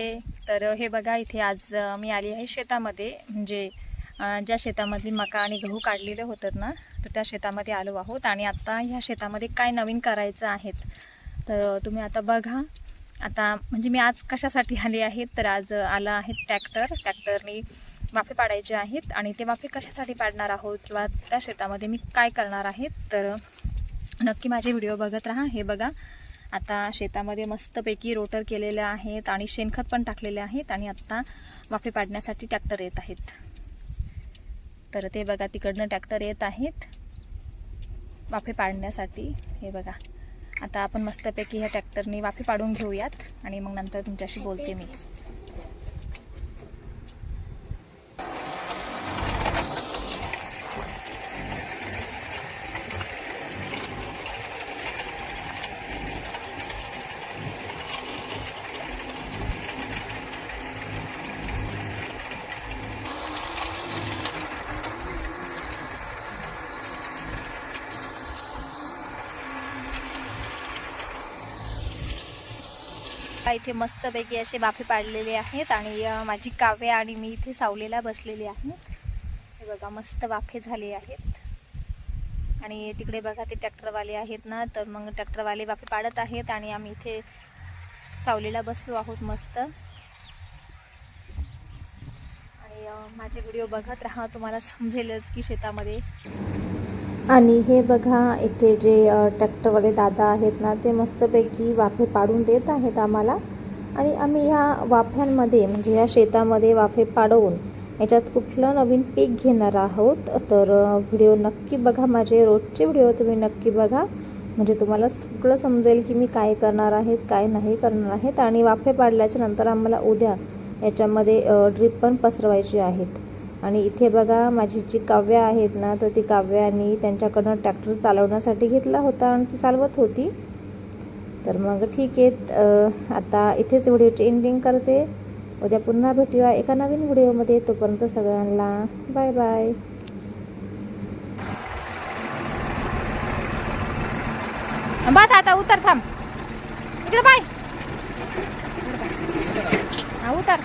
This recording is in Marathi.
तर हे बघा इथे आज मी आली आहे शेतामध्ये. म्हणजे ज्या शेतामधली मका आणि गहू काढलेले होतात ना तर त्या शेतामध्ये आलो आहोत. आणि आता ह्या शेतामध्ये काय नवीन करायचं आहेत तर तुम्ही आता बघा. आता म्हणजे मी आज कशासाठी आली आहे? तर आज आला आहे ट्रॅक्टर. ट्रॅक्टरनी वाफे पाडायचे आहेत. आणि ते वाफे कशासाठी पाडणार आहोत किंवा त्या शेतामध्ये मी काय करणार आहे? तर नक्की माझे व्हिडिओ बघत राहा. हे बघा. आता शेतामध्ये मस्तपैकी रोटर केलेले आहेत आणि शेणखत पण टाकलेले आहेत आणि आत्ता वाफे पाडण्यासाठी ट्रॅक्टर येत आहेत. तर ते बघा तिकडनं ट्रॅक्टर येत आहेत. वाफे पाडण्यासाठी. हे बघा. आता आपण मस्तपैकी ह्या ट्रॅक्टरने वाफे पाडून घेऊयात आणि मग नंतर तुमच्याशी बोलते मी. इथे मस्तपैकी असे बाफे पाडलेले आहेत आणि माझी काव्य आणि मी इथे सावलेला बसलेली आहे. हे बघा मस्त वाफे झाले आहेत. आणि तिकडे बघा ते ट्रॅक्टरवाले आहेत ना तर मग ट्रॅक्टरवाले वाफे पाडत आहेत आणि आम्ही इथे सावलेला बसलो आहोत मस्त. आणि माझे व्हिडिओ बघत राहा तुम्हाला समजेलच की शेतामध्ये आणि हे बघा इथे जे ट्रॅक्टरवाले दादा आहेत ना ते मस्तपैकी वाफे पाडून देत आहेत आम्हाला. आणि आम्ही ह्या वाफ्यांमध्ये म्हणजे ह्या शेतामध्ये वाफे पाडवून याच्यात कुठलं नवीन पीक घेणार आहोत? तर व्हिडिओ नक्की बघा माझे रोजचे व्हिडिओ तुम्ही नक्की बघा. म्हणजे तुम्हाला सगळं समजेल की मी काय करणार आहेत काय नाही करणार आहेत. आणि वाफे पाडल्याच्या नंतर आम्हाला उद्या याच्यामध्ये ड्रीप पण पसरवायची आहेत. आणि इथे बघा माझी जी काव्य आहेत ना तर ती काव्यानी त्यांच्याकडनं ट्रॅक्टर चालवण्यासाठी घेतला होता आणि ती चालवत होती. तर मग ठीक आहे आता इथेच व्हिडिओची एंडिंग करते. उद्या पुन्हा भेटूया एका नवीन व्हिडिओमध्ये. तोपर्यंत सगळ्यांना बाय बाय बस आता उतर थांब. इकडे बाय हा उतर.